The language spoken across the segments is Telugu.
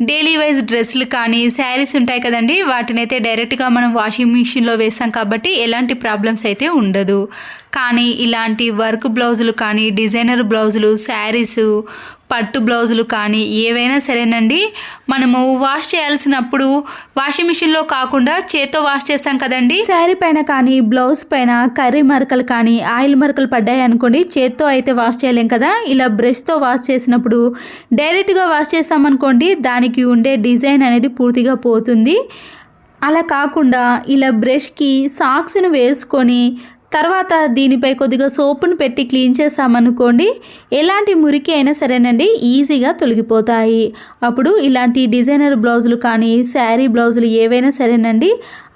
డైలీ వైజ్ డ్రెస్సులు కానీ శారీస్ ఉంటాయి కదండి వాటిని అయితే డైరెక్ట్గా మనం వాషింగ్ మిషన్లో వేస్తాం కాబట్టి ఎలాంటి ప్రాబ్లమ్స్ అయితే ఉండదు. కానీ ఇలాంటి వర్క్ బ్లౌజులు కానీ డిజైనర్ బ్లౌజులు శారీస్ పట్టు బ్లౌజులు కానీ ఏవైనా సరేనండి. మనము వాష్ చేయాల్సినప్పుడు వాషింగ్ మిషన్లో కాకుండా చేత్తో వాష్ చేస్తాం కదండి. శారీ పైన కానీ బ్లౌజ్ పైన కర్రీ మరకలు కానీ ఆయిల్ మరకలు పడ్డాయి అనుకోండి చేత్తో అయితే వాష్ చేయలేం కదా. ఇలా బ్రష్తో వాష్ చేసినప్పుడు డైరెక్ట్గా వాష్ చేసామనుకోండి దానికి ఉండే డిజైన్ అనేది పూర్తిగా పోతుంది. అలా కాకుండా ఇలా బ్రష్కి సాక్స్ను వేసుకొని తర్వాత దీనిపై కొద్దిగా సోపును పెట్టి క్లీన్ చేసామనుకోండి ఎలాంటి మురికి అయినా సరేనండి ఈజీగా తొలగిపోతాయి. అప్పుడు ఇలాంటి డిజైనర్ బ్లౌజులు కానీ శారీ బ్లౌజులు ఏవైనా సరేనండి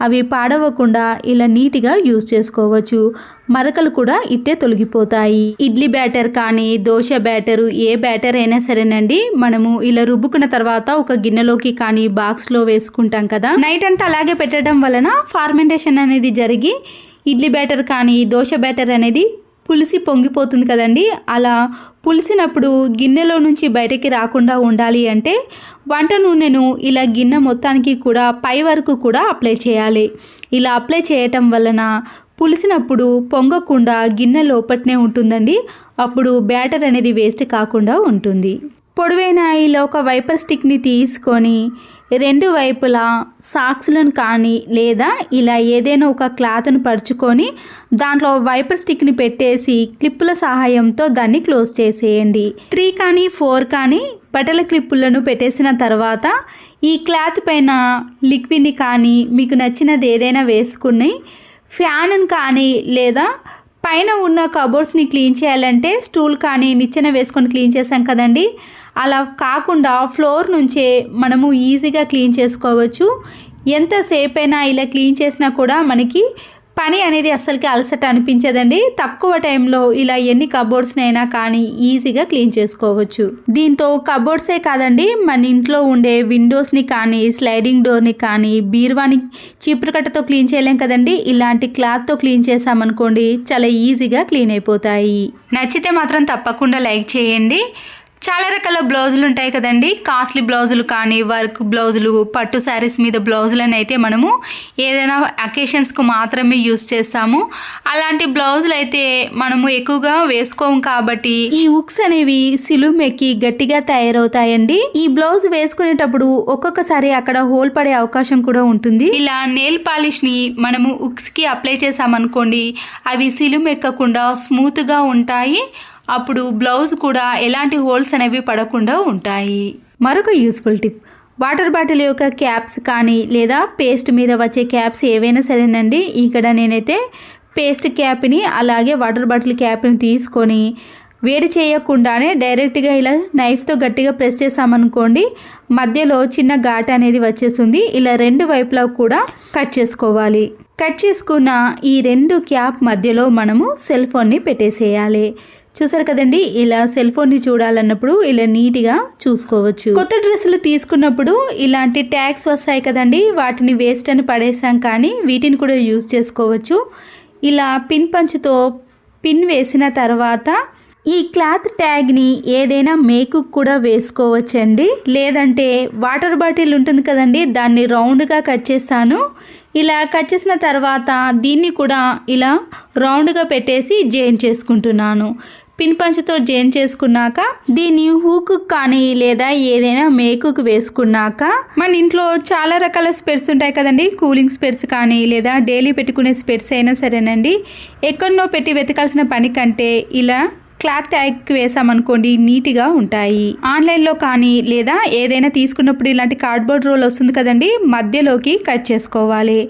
అవి పాడవకుండా ఇలా నీట్గా యూజ్ చేసుకోవచ్చు. మరకలు కూడా ఇట్టే తొలగిపోతాయి. ఇడ్లీ బ్యాటర్ కానీ దోశ బ్యాటరు ఏ బ్యాటర్ అయినా సరేనండి మనము ఇలా రుబ్బుకున్న తర్వాత ఒక గిన్నెలోకి కానీ బాక్స్లో వేసుకుంటాం కదా. నైట్ అంతా అలాగే పెట్టడం వలన ఫార్మెంటేషన్ అనేది జరిగి ఇడ్లీ బ్యాటర్ కానీ దోశ బ్యాటర్ అనేది పులిసి పొంగిపోతుంది కదండి. అలా పులిసినప్పుడు గిన్నెలో నుంచి బయటకి రాకుండా ఉండాలి అంటే వంట నూనెను ఇలా గిన్నె మొత్తానికి కూడా పై వరకు కూడా అప్లై చేయాలి. ఇలా అప్లై చేయటం వలన పులిసినప్పుడు పొంగకుండా గిన్నె లోపట్నే ఉంటుందండి. అప్పుడు బ్యాటర్ అనేది వేస్ట్ కాకుండా ఉంటుంది. పొడవైన ఇలా ఒక వైపర్ స్టిక్ని తీసుకొని రెండు వైపులా సాక్స్లను కానీ లేదా ఇలా ఏదైనా ఒక క్లాత్ను పరుచుకొని దాంట్లో వైపర్ స్టిక్ని పెట్టేసి క్లిప్పుల సహాయంతో దాన్ని క్లోజ్ చేసేయండి. త్రీ కానీ ఫోర్ కానీ బట్టల క్లిప్పులను పెట్టేసిన తర్వాత ఈ క్లాత్ పైన లిక్విడ్ని కానీ మీకు నచ్చినది ఏదైనా వేసుకుని ఫ్యాన్ కానీ లేదా పైన ఉన్న కబోర్డ్స్ని క్లీన్ చేయాలంటే స్టూల్ కానీ నిచ్చెన వేసుకొని క్లీన్ చేసాం కదండి అలా కాకుండా ఫ్లోర్ నుంచే మనము ఈజీగా క్లీన్ చేసుకోవచ్చు. ఎంతసేపు అయినా ఇలా క్లీన్ చేసినా కూడా మనకి పని అనేది అస్సలకి అలసట అనిపించదండి. తక్కువ టైంలో ఇలా ఎన్ని కబోర్డ్స్నైనా కానీ ఈజీగా క్లీన్ చేసుకోవచ్చు. దీంతో కబోర్డ్సే కాదండి మన ఇంట్లో ఉండే విండోస్ని కానీ స్లైడింగ్ డోర్ని కానీ బీరువాని చీపురు కట్టతో క్లీన్ చేయలేం కదండి. ఇలాంటి క్లాత్తో క్లీన్ చేసామనుకోండి చాలా ఈజీగా క్లీన్ అయిపోతాయి. నచ్చితే మాత్రం తప్పకుండా లైక్ చేయండి. చాలా రకాల బ్లౌజులు ఉంటాయి కదండి. కాస్ట్లీ బ్లౌజులు కానీ వర్క్ బ్లౌజులు పట్టు శారీస్ మీద బ్లౌజులను అయితే మనము ఏదైనా అకేషన్స్కు మాత్రమే యూస్ చేస్తాము. అలాంటి బ్లౌజులు అయితే మనము ఎక్కువగా వేసుకోము కాబట్టి ఈ ఉక్స్ అనేవి సిలుమెక్కి గట్టిగా తయారవుతాయండి. ఈ బ్లౌజ్ వేసుకునేటప్పుడు ఒక్కొక్కసారి అక్కడ హోల్ పడే అవకాశం కూడా ఉంటుంది. ఇలా నెయిల్ పాలిష్ని మనము ఉక్స్కి అప్లై చేసామనుకోండి అవి సిలుమెక్కకుండా స్మూత్గా ఉంటాయి. అప్పుడు బ్లౌజ్ కూడా ఎలాంటి హోల్స్ అనేవి పడకుండా ఉంటాయి. మరొక యూస్ఫుల్ టిప్. వాటర్ బాటిల్ యొక్క క్యాప్స్ కానీ లేదా పేస్ట్ మీద వచ్చే క్యాప్స్ ఏవైనా సరేనండి. ఇక్కడ నేనైతే పేస్ట్ క్యాప్ని అలాగే వాటర్ బాటిల్ క్యాప్ని తీసుకొని వేడి చేయకుండానే డైరెక్ట్గా ఇలా నైఫ్తో గట్టిగా ప్రెస్ చేసామనుకోండి మధ్యలో చిన్న ఘాట్ అనేది వచ్చేస్తుంది. ఇలా రెండు వైపులా కూడా కట్ చేసుకోవాలి. కట్ చేసుకున్న ఈ రెండు క్యాప్ మధ్యలో మనము సెల్ ఫోన్ని పెట్టేసేయాలి. చూసారు కదండి? ఇలా సెల్ ఫోన్ని చూడాలన్నప్పుడు ఇలా నీట్గా చూసుకోవచ్చు. కొత్త డ్రెస్సులు తీసుకున్నప్పుడు ఇలాంటి ట్యాగ్స్ వస్తాయి కదండి? వాటిని వేస్ట్ అని పడేసాం కానీ వీటిని కూడా యూజ్ చేసుకోవచ్చు. ఇలా పిన్ పంచుతో పిన్ వేసిన తర్వాత ఈ క్లాత్ ట్యాగ్ని ఏదైనా మేకు కూడా వేసుకోవచ్చండి. లేదంటే వాటర్ బాటిల్ ఉంటుంది కదండి? దాన్ని రౌండ్గా కట్ చేస్తాను. ఇలా కట్ చేసిన తర్వాత దీన్ని కూడా ఇలా రౌండ్గా పెట్టేసి జైన్ చేసుకుంటున్నాను. పిన్ పంచుతో జైన్ చేసుకున్నాక దీన్ని హూకు కానీ లేదా ఏదైనా మేకుకు వేసుకున్నాక మన ఇంట్లో చాలా రకాల స్పెట్స్ ఉంటాయి కదండి. కూలింగ్ స్పెట్స్ కానీ లేదా డైలీ పెట్టుకునే స్పెట్స్ అయినా సరేనండి. ఎక్కడనో పెట్టి వెతకాల్సిన పని కంటే ఇలా క్లాత్ ట్యాగ్ వేసామనుకోండి నీట్గా ఉంటాయి. ఆన్లైన్లో కానీ లేదా ఏదైనా తీసుకున్నప్పుడు ఇలాంటి కార్డ్బోర్డ్ రోల్ వస్తుంది కదండి మధ్యలోకి కట్ చేసుకోవాలి.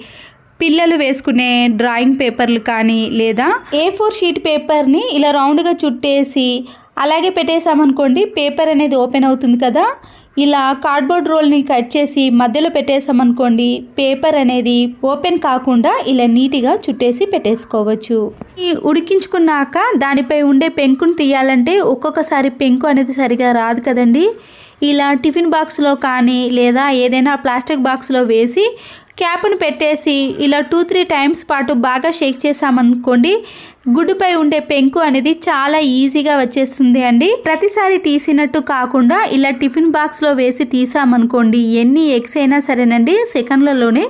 పిల్లలు వేసుకునే డ్రాయింగ్ పేపర్లు కానీ లేదా ఏ ఫోర్ షీట్ పేపర్ని ఇలా రౌండ్గా చుట్టేసి అలాగే పెట్టేసామనుకోండి పేపర్ అనేది ఓపెన్ అవుతుంది కదా? ఇలా కార్డ్బోర్డ్ రోల్ని కట్ చేసి మధ్యలో పెట్టేసామనుకోండి పేపర్ అనేది ఓపెన్ కాకుండా ఇలా నీట్గా చుట్టేసి పెట్టేసుకోవచ్చు. ఈ ఉడికించుకున్నాక దానిపై ఉండే పెంకును తీయాలంటే ఒక్కొక్కసారి పెంకు అనేది సరిగా రాదు కదండి? ఇలా టిఫిన్ బాక్స్లో కానీ లేదా ఏదైనా ప్లాస్టిక్ బాక్స్లో వేసి క్యాప్ను పెట్టేసి ఇలా టూ త్రీ టైమ్స్ పాటు బాగా షేక్ చేసామనుకోండి గుడ్డుపై ఉండే పెంకు అనేది చాలా ఈజీగా వచ్చేస్తుంది అండి. ప్రతిసారి తీసినట్టు కాకుండా ఇలా టిఫిన్ బాక్స్లో వేసి తీసామనుకోండి ఎన్ని ఎగ్స్ అయినా సరేనండి సెకండ్లలోనే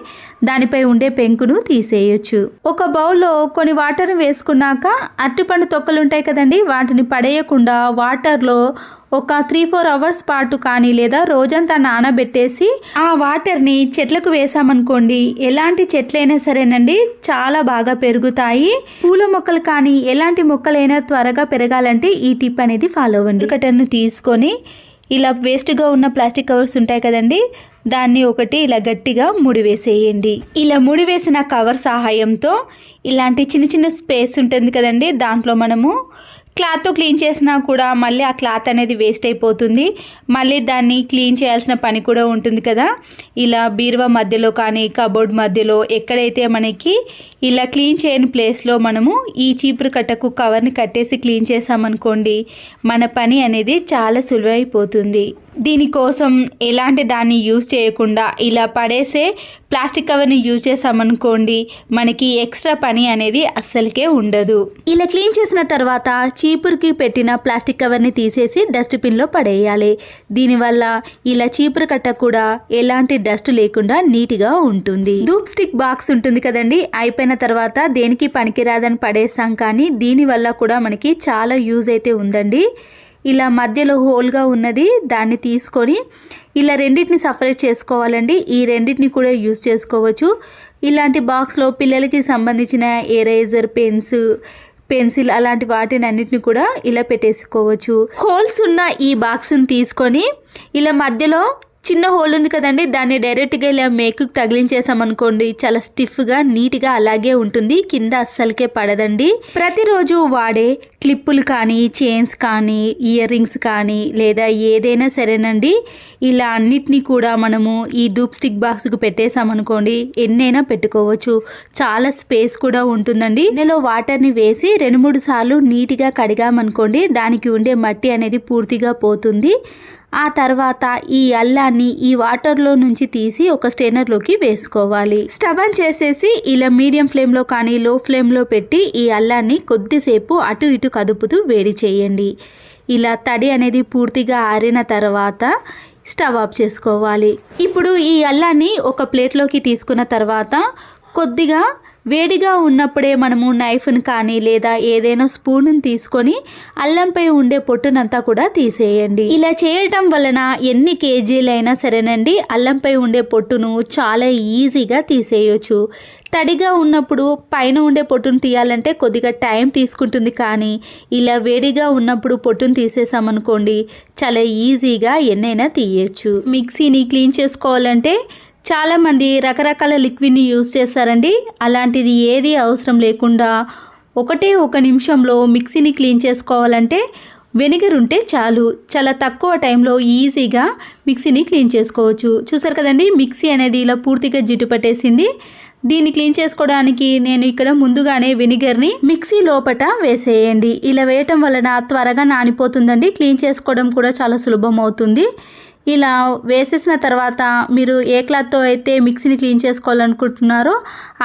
దానిపై ఉండే పెంకును తీసేయొచ్చు. ఒక బౌల్లో కొన్ని వాటర్ వేసుకున్నాక అరటిపండు తొక్కలు ఉంటాయి కదండి వాటిని పడేయకుండా వాటర్లో ఒక త్రీ ఫోర్ అవర్స్ పాటు కానీ లేదా రోజంతా నానబెట్టేసి ఆ వాటర్ని చెట్లకు వేసామనుకోండి ఎలాంటి చెట్లైనా సరేనండి చాలా బాగా పెరుగుతాయి. పూల మొక్కలు కానీ ఎలాంటి మొక్కలైనా త్వరగా పెరగాలంటే ఈ టిప్ అనేది ఫాలో అవ్వండి. ఒకటನ್ನು తీసుకొని ఇలా వేస్ట్గా ఉన్న ప్లాస్టిక్ కవర్స్ ఉంటాయి కదండి దాన్ని ఒకటి ఇలా గట్టిగా ముడివేసేయండి ఇలా ముడివేసిన కవర్ సహాయంతో ఇలాంటి చిన్న చిన్న స్పేస్ ఉంటుంది కదండి దాంట్లో మనము క్లాత్తో క్లీన్ చేసినా కూడా మళ్ళీ ఆ క్లాత్ అనేది వేస్ట్ అయిపోతుంది. మళ్ళీ దాన్ని క్లీన్ చేయాల్సిన పని కూడా ఉంటుంది కదా. ఇలా బీరువా మధ్యలో కానీ కబోర్డ్ మధ్యలో ఎక్కడైతే మనకి ఇలా క్లీన్ చేయని ప్లేస్లో మనము ఈ చీపురు కట్టకు కవర్ని కట్టేసి క్లీన్ చేసామనుకోండి మన పని అనేది చాలా సులువైపోతుంది. దీనికోసం ఎలాంటి దాన్ని యూజ్ చేయకుండా ఇలా పడేసే ప్లాస్టిక్ కవర్ని యూజ్ చేసామనుకోండి మనకి ఎక్స్ట్రా పని అనేది అస్సలకే ఉండదు. ఇలా క్లీన్ చేసిన తర్వాత చీపురుకి పెట్టిన ప్లాస్టిక్ కవర్ని తీసేసి డస్ట్బిన్లో పడేయాలి. దీనివల్ల ఇలా చీపురు కట్ట కూడా ఎలాంటి డస్ట్ లేకుండా నీట్గా ఉంటుంది. ధూప్ స్టిక్ బాక్స్ ఉంటుంది కదండి అయిపోయిన తర్వాత దేనికి పనికిరాదని పడేస్తాం కానీ దీనివల్ల కూడా మనకి చాలా యూజ్ అయితే ఉందండి. ఇలా మధ్యలో హోల్గా ఉన్నది దాన్ని తీసుకొని ఇలా రెండింటిని సపరేట్ చేసుకోవాలండి. ఈ రెండింటిని కూడా యూస్ చేసుకోవచ్చు. ఇలాంటి బాక్స్లో పిల్లలకి సంబంధించిన ఎరేజర్ పెన్స్ పెన్సిల్ అలాంటి వాటిని అన్నిటిని కూడా ఇలా పెట్టేసుకోవచ్చు. హోల్స్ ఉన్న ఈ బాక్స్ని తీసుకొని ఇలా మధ్యలో చిన్న హోల్ ఉంది కదండి దాన్ని డైరెక్ట్గా ఇలా మేకు తగిలించేసామనుకోండి చాలా స్టిఫ్గా నీట్గా అలాగే ఉంటుంది కింద అస్సలకే పడదండి. ప్రతిరోజు వాడే క్లిప్పులు కానీ చైన్స్ కానీ ఇయర్ రింగ్స్ కానీ లేదా ఏదైనా సరేనండి ఇలా అన్నిటినీ కూడా మనము ఈ ధూప్ స్టిక్ బాక్స్కి పెట్టేసామనుకోండి ఎన్నైనా పెట్టుకోవచ్చు. చాలా స్పేస్ కూడా ఉంటుందండి. ఇందులో వాటర్ని వేసి రెండు మూడు సార్లు నీట్గా కడిగామనుకోండి దానికి ఉండే మట్టి అనేది పూర్తిగా పోతుంది. ఆ తర్వాత ఈ అల్లాన్ని ఈ వాటర్లో నుంచి తీసి ఒక స్టెయినర్లోకి వేసుకోవాలి. స్టవ్ ఆన్ చేసేసి ఇలా మీడియం ఫ్లేమ్లో కానీ లో ఫ్లేమ్లో పెట్టి ఈ అల్లాన్ని కొద్దిసేపు అటు ఇటు కదుపుతూ వేడి చేయండి. ఇలా తడి అనేది పూర్తిగా ఆరిన తర్వాత స్టవ్ ఆఫ్ చేసుకోవాలి. ఇప్పుడు ఈ అల్లాన్ని ఒక ప్లేట్లోకి తీసుకున్న తర్వాత కొద్దిగా వేడిగా ఉన్నప్పుడే మనము నైఫ్ని కానీ లేదా ఏదైనా స్పూన్ను తీసుకొని అల్లంపై ఉండే పొట్టునంతా కూడా తీసేయండి. ఇలా చేయటం వలన ఎన్ని కేజీలైనా సరేనండి అల్లంపై ఉండే పొట్టును చాలా ఈజీగా తీసేయొచ్చు. తడిగా ఉన్నప్పుడు పైన ఉండే పొట్టును తీయాలంటే కొద్దిగా టైం తీసుకుంటుంది కానీ ఇలా వేడిగా ఉన్నప్పుడు పొట్టును తీసేసామనుకోండి చాలా ఈజీగా ఎన్నైనా తీయచ్చు. మిక్సీని క్లీన్ చేసుకోవాలంటే చాలామంది రకరకాల లిక్విడ్ని యూస్ చేస్తారండి. అలాంటిది ఏది అవసరం లేకుండా ఒకటే ఒక నిమిషంలో మిక్సీని క్లీన్ చేసుకోవాలంటే వెనిగర్ ఉంటే చాలు. చాలా తక్కువ టైంలో ఈజీగా మిక్సీని క్లీన్ చేసుకోవచ్చు. చూసారు కదండి మిక్సీ అనేది ఇలా పూర్తిగా జిడ్డు పట్టేసింది. దీన్ని క్లీన్ చేసుకోవడానికి నేను ఇక్కడ ముందుగానే వెనిగర్ని మిక్సీ లోపట వేసేయండి. ఇలా వేయటం వలన త్వరగా నానిపోతుందండి. క్లీన్ చేసుకోవడం కూడా చాలా సులభం అవుతుంది. ఇలా వేసేసిన తర్వాత మీరు ఏ క్లాత్తో అయితే మిక్సీని క్లీన్ చేసుకోవాలనుకుంటున్నారో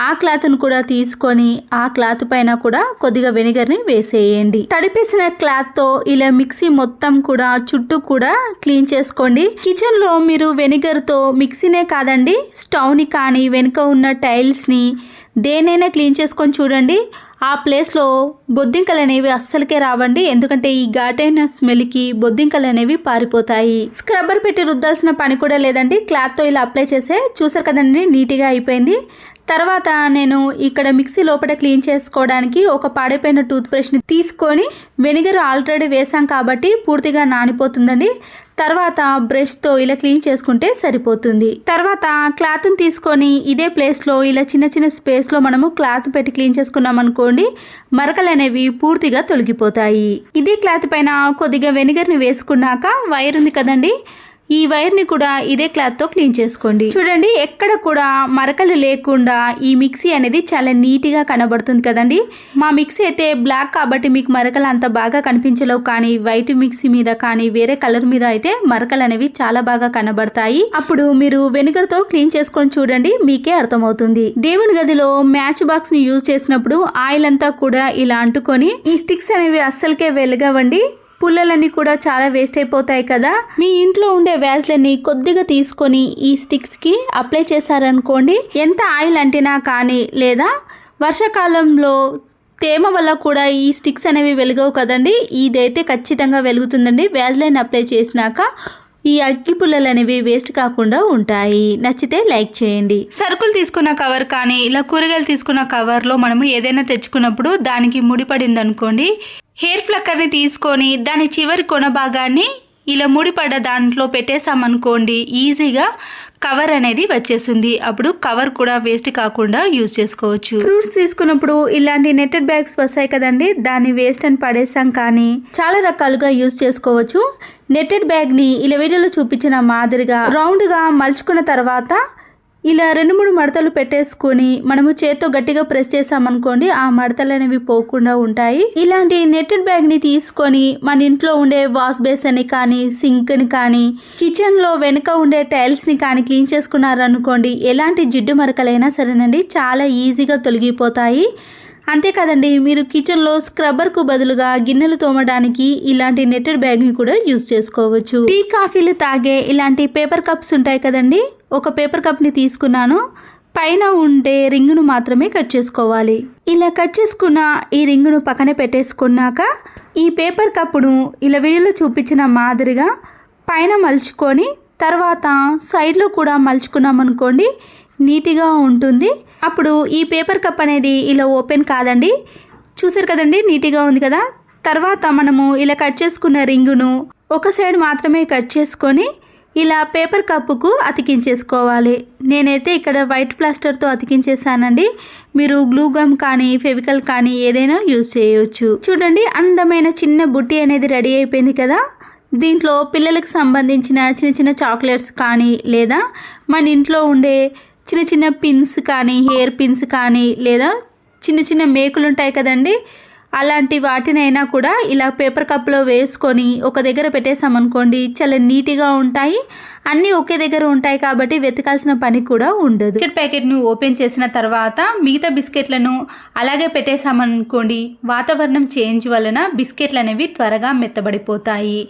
ఆ క్లాత్ను కూడా తీసుకొని ఆ క్లాత్ పైన కూడా కొద్దిగా వెనిగర్ని వేసేయండి. తడిపేసిన క్లాత్తో ఇలా మిక్సీ మొత్తం కూడా చుట్టూ కూడా క్లీన్ చేసుకోండి. కిచెన్లో మీరు వెనిగర్తో మిక్సీనే కాదండి స్టవ్ని కానీ వెనుక ఉన్న టైల్స్ని దేనైనా క్లీన్ చేసుకొని చూడండి. ఆ ప్లేస్లో బొద్దింకలు అనేవి అస్సలకే రావండి. ఎందుకంటే ఈ ఘాటైన స్మెల్కి బొద్దింకలు అనేవి పారిపోతాయి. స్క్రబ్బర్ పెట్టి రుద్దాల్సిన పని కూడా లేదండి. క్లాత్తో ఇలా అప్లై చేసే చూసారు కదండి నీట్గా అయిపోయింది. తర్వాత నేను ఇక్కడ మిక్సీ లోపల క్లీన్ చేసుకోవడానికి ఒక పాడైపోయిన టూత్ బ్రష్ని తీసుకొని వెనిగర్ ఆల్రెడీ వేసాం కాబట్టి పూర్తిగా నానిపోతుందండి. తర్వాత బ్రష్తో ఇలా క్లీన్ చేసుకుంటే సరిపోతుంది. తర్వాత క్లాత్ని తీసుకొని ఇదే ప్లేస్లో ఇలా చిన్న చిన్న స్పేస్లో మనము క్లాత్ పెట్టి క్లీన్ చేసుకున్నాం అనుకోండి మరకలు అనేవి పూర్తిగా తొలగిపోతాయి. ఇదే క్లాత్ పైన కొద్దిగా వెనిగర్ని వేసుకున్నాక వైర్ ఉంది కదండి ఈ వైర్ని కూడా ఇదే క్లాత్తో క్లీన్ చేసుకోండి. చూడండి ఎక్కడ కూడా మరకలు లేకుండా ఈ మిక్సీ అనేది చాలా నీట్గా కనబడుతుంది కదండి. మా మిక్సీ అయితే బ్లాక్ కాబట్టి మీకు మరకలు అంత బాగా కనిపించలేవు కానీ వైట్ మిక్సీ మీద కానీ వేరే కలర్ మీద అయితే మరకలు అనేవి చాలా బాగా కనబడతాయి. అప్పుడు మీరు వెనుగర్తో క్లీన్ చేసుకొని చూడండి మీకే అర్థమవుతుంది. దేవుని గదిలో మ్యాచ్ బాక్స్ని యూజ్ చేసినప్పుడు ఆయిల్ అంతా కూడా ఇలా అంటుకొని ఈ స్టిక్స్ అనేవి అస్సలకే వెలగవండి. పుల్లలన్నీ కూడా చాలా వేస్ట్ అయిపోతాయి కదా. మీ ఇంట్లో ఉండే వ్యాజ్లని కొద్దిగా తీసుకొని ఈ స్టిక్స్కి అప్లై చేశారనుకోండి ఎంత ఆయిల్ అంటినా కానీ లేదా వర్షాకాలంలో తేమ వల్ల కూడా ఈ స్టిక్స్ అనేవి వెలగవు కదండి. ఇదైతే ఖచ్చితంగా వెలుగుతుందండి. వ్యాజ్లైన్ అప్లై చేసినాక ఈ అగ్గి పుల్లలు అనేవి వేస్ట్ కాకుండా ఉంటాయి. నచ్చితే లైక్ చేయండి. సరుకులు తీసుకున్న కవర్ కానీ ఇలా కూరగాయలు తీసుకున్న కవర్లో మనము ఏదైనా తెచ్చుకున్నప్పుడు దానికి ముడిపడింది అనుకోండి హెయిర్ ఫ్లక్కర్ని తీసుకొని దాని చివరి కొన భాగాన్ని ఇలా ముడిపడ్డ దాంట్లో పెట్టేసామనుకోండి ఈజీగా కవర్ అనేది వచ్చేసింది. అప్పుడు కవర్ కూడా వేస్ట్ కాకుండా యూజ్ చేసుకోవచ్చు. ఫ్రూట్స్ తీసుకున్నప్పుడు ఇలాంటి నెట్టెడ్ బ్యాగ్స్ వస్తాయి కదండి దాన్ని వేస్ట్ అని పడేసాం కానీ చాలా రకాలుగా యూజ్ చేసుకోవచ్చు. నెట్టెడ్ బ్యాగ్ని ఇలా వీడియోలో చూపించిన మాదిరిగా రౌండ్గా మలుచుకున్న తర్వాత ఇలా రెండు మూడు మడతలు పెట్టేసుకొని మనము చేత్తో గట్టిగా ప్రెస్ చేసామనుకోండి ఆ మడతలు అనేవి పోకుండా ఉంటాయి. ఇలాంటి నెట్టెడ్ బ్యాగ్ని తీసుకొని మన ఇంట్లో ఉండే వాష్ బేసిన్ని కానీ సింక్ని కానీ కిచెన్లో వెనుక ఉండే టైల్స్ని కానీ క్లీన్ చేసుకున్నారనుకోండి ఎలాంటి జిడ్డు మరకలైనా సరేనండి చాలా ఈజీగా తొలగిపోతాయి. అంతేకాదండి మీరు కిచెన్లో స్క్రబ్బర్కు బదులుగా గిన్నెలు తోమడానికి ఇలాంటి నెట్టెడ్ బ్యాగ్ని కూడా యూస్ చేసుకోవచ్చు. టీ కాఫీలు తాగే ఇలాంటి పేపర్ కప్స్ ఉంటాయి కదండి ఒక పేపర్ కప్ని తీసుకున్నాను పైన ఉండే రింగును మాత్రమే కట్ చేసుకోవాలి. ఇలా కట్ చేసుకున్న ఈ రింగును పక్కన పెట్టేసుకున్నాక ఈ పేపర్ కప్పును ఇలా వీడియోలో చూపించిన మాదిరిగా పైన మలుచుకొని తర్వాత సైడ్లో కూడా మలుచుకున్నామనుకోండి నీట్గా ఉంటుంది. అప్పుడు ఈ పేపర్ కప్ అనేది ఇలా ఓపెన్ కాదండి. చూసారు కదండి? నీట్గా ఉంది కదా? తర్వాత మనము ఇలా కట్ చేసుకున్న రింగును ఒక సైడ్ మాత్రమే కట్ చేసుకొని ఇలా పేపర్ కప్పుకు అతికించేసుకోవాలి. నేనైతే ఇక్కడ వైట్ ప్లాస్టర్తో అతికించేసానండి. మీరు గ్లూ గమ్ కానీ ఫెవికల్ కానీ ఏదైనా యూజ్ చేయవచ్చు చూడండి అందమైన చిన్న బుట్టి అనేది రెడీ అయిపోయింది కదా? దీంట్లో పిల్లలకు సంబంధించిన చిన్న చిన్న చాక్లెట్స్ కానీ లేదా మన ఇంట్లో ఉండే చిన్న చిన్న పిన్స్ కానీ హెయిర్ పిన్స్ కానీ లేదా చిన్న చిన్న మేకులు ఉంటాయి కదండి. అలాంటి వాటినైనా కూడా ఇలా పేపర్ కప్లో వేసుకొని ఒక దగ్గర పెట్టేసామనుకోండి చాలా నీట్గా ఉంటాయి. అన్నీ ఒకే దగ్గర ఉంటాయి కాబట్టి వెతకాల్సిన పని కూడా ఉండదు. బిస్కెట్ ప్యాకెట్ను ఓపెన్ చేసిన తర్వాత మిగతా బిస్కెట్లను అలాగే పెట్టేసామనుకోండి వాతావరణం చేంజ్ వలన బిస్కెట్లు అనేవి త్వరగా మెత్తబడిపోతాయి.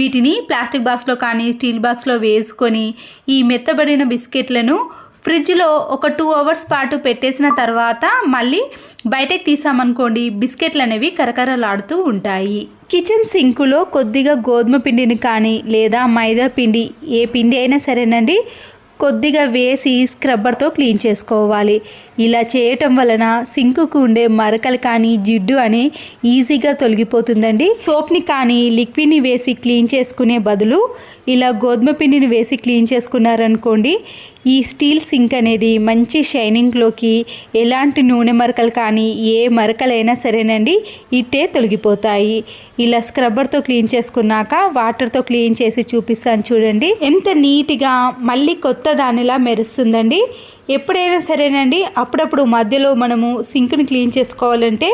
వీటిని ప్లాస్టిక్ బాక్స్లో కానీ స్టీల్ బాక్స్లో వేసుకొని ఈ మెత్తబడిన బిస్కెట్లను ఫ్రిడ్జ్లో ఒక టూ అవర్స్ పాటు పెట్టేసిన తర్వాత మళ్ళీ బయటకు తీసామనుకోండి బిస్కెట్లు అనేవి కరకరలాడుతూ ఉంటాయి. కిచెన్ సింకులో కొద్దిగా గోధుమ పిండిని కానీ లేదా మైదా పిండి ఏ పిండి అయినా సరేనండి కొద్దిగా వేసి స్క్రబ్బర్తో క్లీన్ చేసుకోవాలి. ఇలా చేయటం వలన సింకుకు ఉండే మరకలు కానీ జిడ్డు అని ఈజీగా తొలగిపోతుందండి. సోప్ని కానీ లిక్విడ్ని వేసి క్లీన్ చేసుకునే బదులు ఇలా గోధుమ పిండిని వేసి క్లీన్ చేసుకున్నారనుకోండి ఈ స్టీల్ సింక్ అనేది మంచి షైనింగ్లోకి ఎలాంటి నూనె మరకలు కానీ ఏ మరకలైనా సరేనండి ఇట్టే తొలగిపోతాయి. ఇలా స్క్రబ్బర్తో క్లీన్ చేసుకున్నాక వాటర్తో క్లీన్ చేసి చూపిస్తాను చూడండి. ఎంత నీట్గా మళ్ళీ కొత్త దానిలా మెరుస్తుందండి. ఎప్పుడైనా సరేనండి అప్పుడప్పుడు మధ్యలో మనము సింక్ని క్లీన్ చేసుకోవాలంటే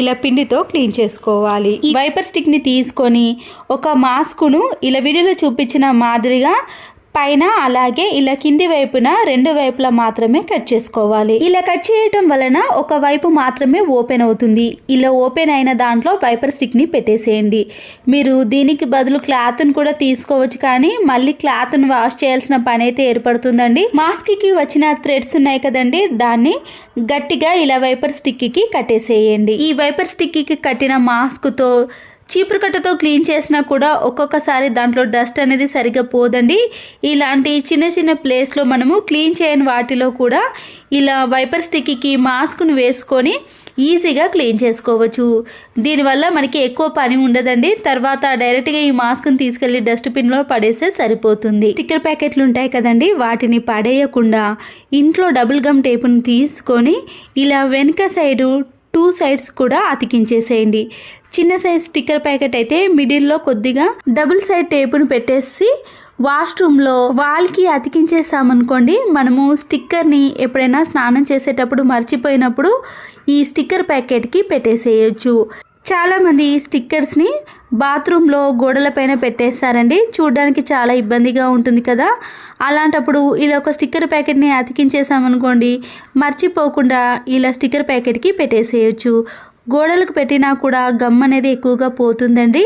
ఇలా పిండితో క్లీన్ చేసుకోవాలి. ఈ వైపర్ స్టిక్ని తీసుకొని ఒక మాస్క్ను ఇలా వీడియోలో చూపించిన మాదిరిగా పైన అలాగే ఇలా కింది వైపున రెండు వైపులా మాత్రమే కట్ చేసుకోవాలి. ఇలా కట్ చేయటం వలన ఒక వైపు మాత్రమే ఓపెన్ అవుతుంది. ఇలా ఓపెన్ అయిన దాంట్లో వైపర్ స్టిక్ని పెట్టేసేయండి. మీరు దీనికి బదులు క్లాత్ను కూడా తీసుకోవచ్చు కానీ మళ్ళీ క్లాత్ను వాష్ చేయాల్సిన పని అయితే ఏర్పడుతుందండి. మాస్క్కి వచ్చిన థ్రెడ్స్ ఉన్నాయి కదండి దాన్ని గట్టిగా ఇలా వైపర్ స్టిక్కి కట్టేసేయండి. ఈ వైపర్ స్టిక్కి కట్టిన మాస్క్తో చీపురు కట్టతో క్లీన్ చేసినా కూడా ఒక్కొక్కసారి దాంట్లో డస్ట్ అనేది సరిగ్గా పోదండి. ఇలాంటి చిన్న చిన్న ప్లేస్లో మనము క్లీన్ చేయని వాటిలో కూడా ఇలా వైపర్ స్టిక్కి మాస్క్ను వేసుకొని ఈజీగా క్లీన్ చేసుకోవచ్చు. దీనివల్ల మనకి ఎక్కువ పని ఉండదండి. తర్వాత డైరెక్ట్గా ఈ మాస్క్ని తీసుకెళ్ళి డస్ట్బిన్లో పడేస్తే సరిపోతుంది. స్టిక్కర్ ప్యాకెట్లు ఉంటాయి కదండి వాటిని పడేయకుండా ఇంట్లో డబుల్ గమ్ టేపుని తీసుకొని ఇలా వెనుక సైడు టూ సైడ్స్ కూడా అతికించేసేయండి. చిన్న సైజ్ స్టిక్కర్ ప్యాకెట్ అయితే మిడిల్లో కొద్దిగా డబుల్ సైడ్ టేపును పెట్టేసి వాష్రూమ్లో వాల్కి అతికించేసామనుకోండి మనము స్టిక్కర్ని ఎప్పుడైనా స్నానం చేసేటప్పుడు మర్చిపోయినప్పుడు ఈ స్టిక్కర్ ప్యాకెట్కి పెట్టేసేయచ్చు. చాలామంది స్టిక్కర్స్ని బాత్రూంలో గోడలపైన పెట్టేస్తారండి. చూడడానికి చాలా ఇబ్బందిగా ఉంటుంది కదా. అలాంటప్పుడు ఇలా ఒక స్టిక్కర్ ప్యాకెట్ని అతికించేసామనుకోండి మర్చిపోకుండా ఇలా స్టిక్కర్ ప్యాకెట్కి పెట్టేసేయచ్చు. గోడలకు పెట్టినా కూడా గమ్ అనేది ఎక్కువగా పోతుందండి.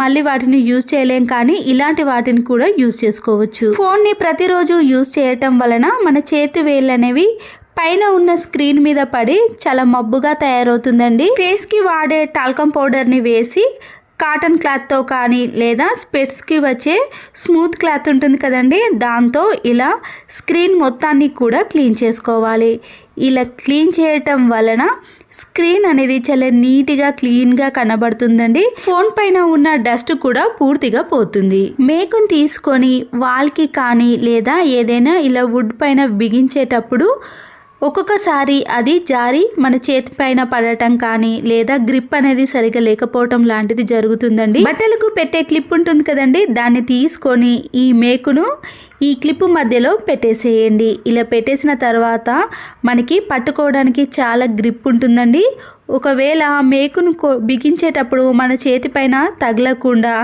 మళ్ళీ వాటిని యూజ్ చేయలేం కానీ ఇలాంటి వాటిని కూడా యూజ్ చేసుకోవచ్చు. ఫోన్ని ప్రతిరోజు యూజ్ చేయటం వలన మన చేతి వేళ్ళు అనేవి పైన ఉన్న స్క్రీన్ మీద పడి చాలా మబ్బుగా తయారవుతుందండి. ఫేస్కి వాడే టాల్కమ్ పౌడర్ని వేసి కాటన్ క్లాత్తో కానీ లేదా స్పెట్స్కి వచ్చే స్మూత్ క్లాత్ ఉంటుంది కదండి. దాంతో ఇలా స్క్రీన్ మొత్తాన్ని కూడా క్లీన్ చేసుకోవాలి. ఇలా క్లీన్ చేయటం వలన స్క్రీన్ అనేది చాలా నీట్గా క్లీన్గా కనబడుతుందండి. ఫోన్ పైన ఉన్న డస్ట్ కూడా పూర్తిగా పోతుంది. మేకుని తీసుకొని వాల్కి కానీ లేదా ఏదైనా ఇలా వుడ్ పైన బిగించేటప్పుడు ఒక్కొక్కసారి అది జారి మన చేతి పైన పడటం కానీ లేదా గ్రిప్ అనేది సరిగా లేకపోవటం లాంటిది జరుగుతుందండి. బట్టలకు పెట్టే క్లిప్ ఉంటుంది కదండి దాన్ని తీసుకొని ఈ మేకును ఈ క్లిప్ మధ్యలో పెట్టేసేయండి. ఇలా పెట్టేసిన తర్వాత మనకి పట్టుకోవడానికి చాలా గ్రిప్ ఉంటుందండి. ఒకవేళ మేకును బిగించేటప్పుడు మన చేతి పైన తగలకుండా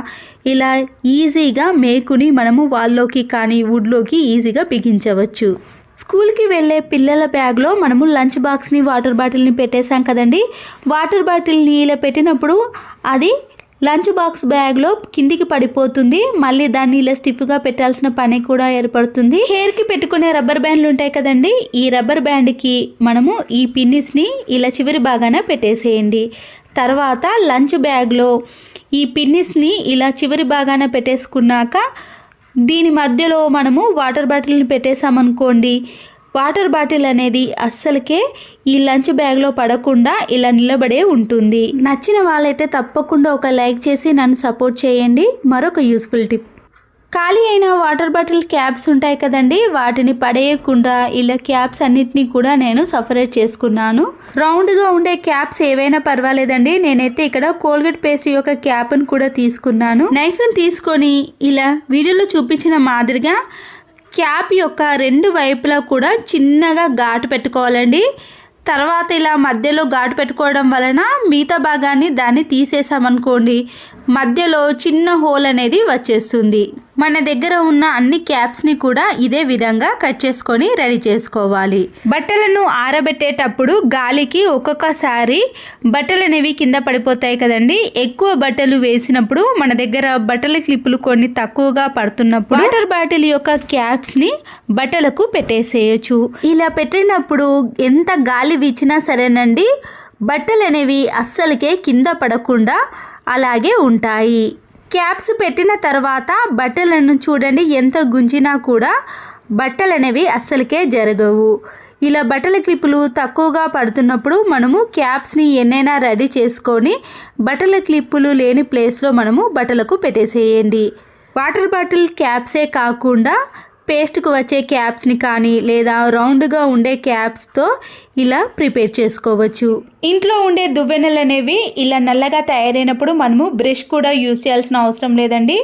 ఇలా ఈజీగా మేకుని మనము వాల్లోకి కానీ వుడ్లోకి ఈజీగా బిగించవచ్చు. స్కూల్కి వెళ్ళే పిల్లల బ్యాగ్లో మనము లంచ్ బాక్స్ని వాటర్ బాటిల్ని పెట్టేశాం కదండి. వాటర్ బాటిల్ని ఇలా పెట్టినప్పుడు అది లంచ్ బాక్స్ బ్యాగ్లో కిందికి పడిపోతుంది. మళ్ళీ దాన్ని ఇలా స్టిఫ్గా పెట్టాల్సిన పని కూడా ఏర్పడుతుంది. హెయిర్కి పెట్టుకునే రబ్బర్ బ్యాండ్లు ఉంటాయి కదండి. ఈ రబ్బర్ బ్యాండ్కి మనము ఈ పిన్నిస్ని ఇలా చివరి బాగాన పెట్టేసేయండి. తర్వాత లంచ్ బ్యాగ్లో ఈ పిన్నిస్ని ఇలా చివరి బాగాన పెట్టేసుకున్నాక దీని మధ్యలో మనము వాటర్ బాటిల్ని పెట్టేసామనుకోండి వాటర్ బాటిల్ అనేది అస్సలకే ఈ లంచ్ బ్యాగ్లో పడకుండా ఇలా నిలబడే ఉంటుంది. నచ్చిన వాళ్ళైతే తప్పకుండా ఒక లైక్ చేసి నన్ను సపోర్ట్ చేయండి. మరొక యూస్ఫుల్ టిప్. ఖాళీ అయిన వాటర్ బాటిల్ క్యాప్స్ ఉంటాయి కదండి వాటిని పడేయకుండా ఇలా క్యాప్స్ అన్నిటినీ కూడా నేను సపరేట్ చేసుకున్నాను. రౌండ్గా ఉండే క్యాప్స్ ఏవైనా పర్వాలేదండి నేనైతే ఇక్కడ కోల్గేట్ పేస్ట్ యొక్క క్యాప్ను కూడా తీసుకున్నాను. నైఫ్ని తీసుకొని ఇలా వీడియోలో చూపించిన మాదిరిగా క్యాప్ యొక్క రెండు వైపులా కూడా చిన్నగా ఘాటు పెట్టుకోవాలండి. తర్వాత ఇలా మధ్యలో ఘాటు పెట్టుకోవడం వలన మిగతా భాగాన్ని దాన్ని తీసేసామనుకోండి మధ్యలో చిన్న హోల్ అనేది వచ్చేస్తుంది. మన దగ్గర ఉన్న అన్ని క్యాప్స్ని కూడా ఇదే విధంగా కట్ చేసుకొని రెడీ చేసుకోవాలి. బట్టలను ఆరబెట్టేటప్పుడు గాలికి ఒక్కొక్కసారి బట్టలు అనేవి కింద పడిపోతాయి కదండి. ఎక్కువ బట్టలు వేసినప్పుడు మన దగ్గర బట్టల క్లిప్పులు కొన్ని తక్కువగా పడుతున్నప్పుడు వాటర్ బాటిల్ యొక్క క్యాప్స్ని బట్టలకు పెట్టేసేయచ్చు. ఇలా పెట్టినప్పుడు ఎంత గాలి వీచినా సరేనండి బట్టలు అనేవి అస్సలకే కింద పడకుండా అలాగే ఉంటాయి. క్యాప్స్ పెట్టిన తర్వాత బట్టలను చూడండి ఎంత గుంజినా కూడా బట్టలు అనేవి అస్సలకే జరగవు. ఇలా బట్టల క్లిప్పులు తక్కువగా పడుతున్నప్పుడు మనము క్యాప్స్ని ఎన్నైనా రెడీ చేసుకొని బట్టల క్లిప్పులు లేని ప్లేస్లో మనము బట్టలకు పెట్టేసేయండి. వాటర్ బాటిల్ క్యాప్సే కాకుండా పేస్ట్కు వచ్చే క్యాప్స్ని కానీ లేదా రౌండ్గా ఉండే క్యాప్స్తో ఇలా ప్రిపేర్ చేసుకోవచ్చు. ఇంట్లో ఉండే దువ్వెనలు అనేవి ఇలా నల్లగా తయారైనప్పుడు మనము బ్రష్ కూడా యూస్ చేయాల్సిన అవసరం లేదండి.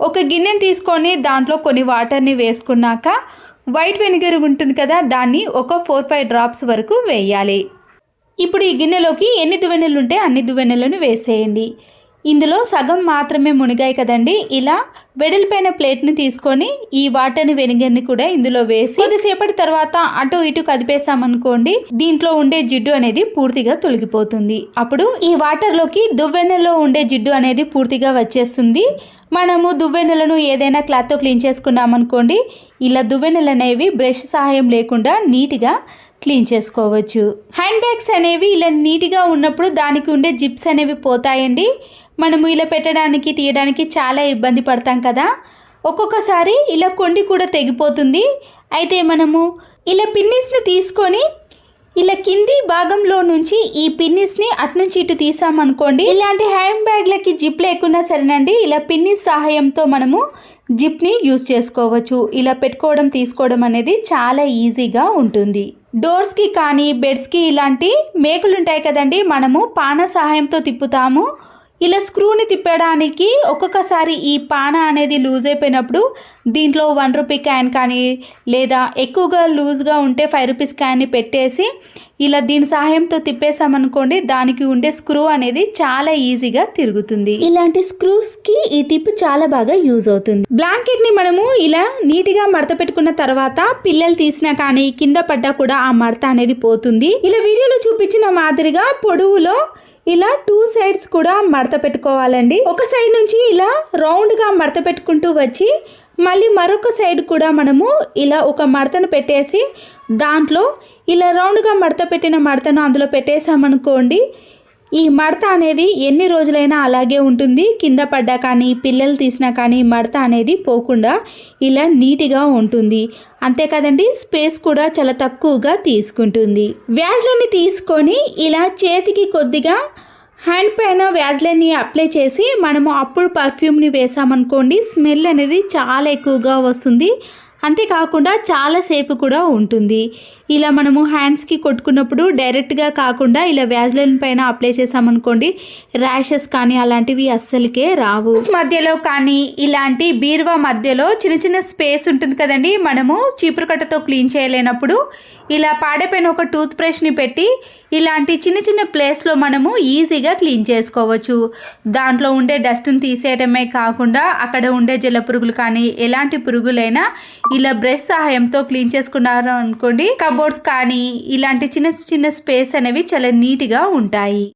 ఒక గిన్నెని తీసుకొని దాంట్లో కొన్ని వాటర్ని వేసుకున్నాక వైట్ వెనిగర్ ఉంటుంది కదా దాన్ని ఒక ఫోర్ ఫైవ్ డ్రాప్స్ వరకు వేయాలి. ఇప్పుడు ఈ గిన్నెలోకి ఎన్ని దువ్వెనలు ఉంటే అన్ని దువ్వెనలను వేసేయండి. ఇందులో సగం మాత్రమే మునిగాయి కదండి. ఇలా వెడల్పైన ప్లేట్ని తీసుకొని ఈ వాటర్ని వెనిగర్ని కూడా ఇందులో వేసి కొద్దిసేపటి తర్వాత అటు ఇటు కదిపేసామనుకోండి దీంట్లో ఉండే జిడ్డు అనేది పూర్తిగా తొలగిపోతుంది. అప్పుడు ఈ వాటర్లోకి దువ్వెన్నెలో ఉండే జిడ్డు అనేది పూర్తిగా వచ్చేస్తుంది. మనము దువ్వెనలను ఏదైనా క్లాత్తో క్లీన్ చేసుకున్నామనుకోండి ఇలా దువ్వెనలు అనేవి బ్రష్ సహాయం లేకుండా నీట్గా క్లీన్ చేసుకోవచ్చు. హ్యాండ్ బ్యాగ్స్ అనేవి ఇలా నీట్గా ఉన్నప్పుడు దానికి ఉండే జిప్స్ అనేవి పోతాయండి. మనము ఇలా పెట్టడానికి తీయడానికి చాలా ఇబ్బంది పడతాం కదా. ఒక్కొక్కసారి ఇలా కొండి కూడా తెగిపోతుంది. అయితే మనము ఇలా పిన్నిస్ని తీసుకొని ఇలా కింది భాగంలో నుంచి ఈ పిన్నిస్ని అటునుంచి ఇటు తీసామనుకోండి ఇలాంటి హ్యాండ్ బ్యాగ్లకి జిప్ లేకున్నా సరేనండి ఇలా పిన్నిస్ సహాయంతో మనము జిప్ని యూస్ చేసుకోవచ్చు. ఇలా పెట్టుకోవడం తీసుకోవడం అనేది చాలా ఈజీగా ఉంటుంది. డోర్స్కి కానీ బెడ్స్కి ఇలాంటి మేకులు ఉంటాయి కదండి మనము పాన సహాయంతో తిప్పుతాము. ఇలా స్క్రూని తిప్పడానికి ఒక్కొక్కసారి ఈ పాన అనేది లూజ్ అయిపోయినప్పుడు దీంట్లో వన్ రూపీ క్యాన్ కానీ లేదా ఎక్కువగా లూజ్గా ఉంటే ఫైవ్ రూపీస్ క్యాన్ని పెట్టేసి ఇలా దీని సహాయంతో తిప్పేసామనుకోండి దానికి ఉండే స్క్రూ అనేది చాలా ఈజీగా తిరుగుతుంది. ఇలాంటి స్క్రూస్కి ఈ టిప్ చాలా బాగా యూజ్ అవుతుంది. బ్లాంకెట్ని మనము ఇలా నీట్గా మడత పెట్టుకున్న తర్వాత పిల్లలు తీసినా కానీ కింద పడ్డా కూడా ఆ మడత అనేది పోతుంది. ఇలా వీడియోలో చూపించిన మాదిరిగా పొడవులో ఇలా టూ సైడ్స్ కూడా మడత పెట్టుకోవాలండి. ఒక సైడ్ నుంచి ఇలా రౌండ్గా మడత పెట్టుకుంటూ వచ్చి మళ్ళీ మరొక సైడ్ కూడా మనము ఇలా ఒక మడతను పెట్టేసి దాంట్లో ఇలా రౌండ్గా మడత పెట్టిన మడతను అందులో పెట్టేసామనుకోండి ఈ మడత అనేది ఎన్ని రోజులైనా అలాగే ఉంటుంది. కింద పడ్డా కానీ పిల్లలు తీసినా కానీ మడత అనేది పోకుండా ఇలా నీట్గా ఉంటుంది. అంతే కదండి? స్పేస్ కూడా చాలా తక్కువగా తీసుకుంటుంది. వ్యాజ్లని తీసుకొని ఇలా చేతికి కొద్దిగా హ్యాండ్ పైన వ్యాజ్లైన్ని అప్లై చేసి మనము అప్పుడు పర్ఫ్యూమ్ని వేసామనుకోండి స్మెల్ అనేది చాలా ఎక్కువగా వస్తుంది. అంతేకాకుండా చాలాసేపు కూడా ఉంటుంది. ఇలా మనము హ్యాండ్స్కి కొట్టుకున్నప్పుడు డైరెక్ట్గా కాకుండా ఇలా వ్యాజ్లైన్ పైన అప్లై చేసామనుకోండి ర్యాషెస్ కానీ అలాంటివి అస్సలకే రావు. మధ్యలో కానీ ఇలాంటి బీరువా మధ్యలో చిన్న చిన్న స్పేస్ ఉంటుంది కదండి మనము చీపురు కట్టతో క్లీన్ చేయలేనప్పుడు ఇలా పాడైపోయిన ఒక టూత్ బ్రష్ని పెట్టి ఇలాంటి చిన్న చిన్న ప్లేస్లో మనము ఈజీగా క్లీన్ చేసుకోవచ్చు. దాంట్లో ఉండే డస్ట్ని తీసేయడమే కాకుండా అక్కడ ఉండే జల పురుగులు కానీ ఎలాంటి పురుగులైనా ఇలా బ్రష్ సహాయంతో క్లీన్ చేసుకున్నారు అనుకోండి కబోర్డ్స్ కానీ ఇలాంటి చిన్న చిన్న స్పేస్ అనేవి చాలా నీట్గా ఉంటాయి.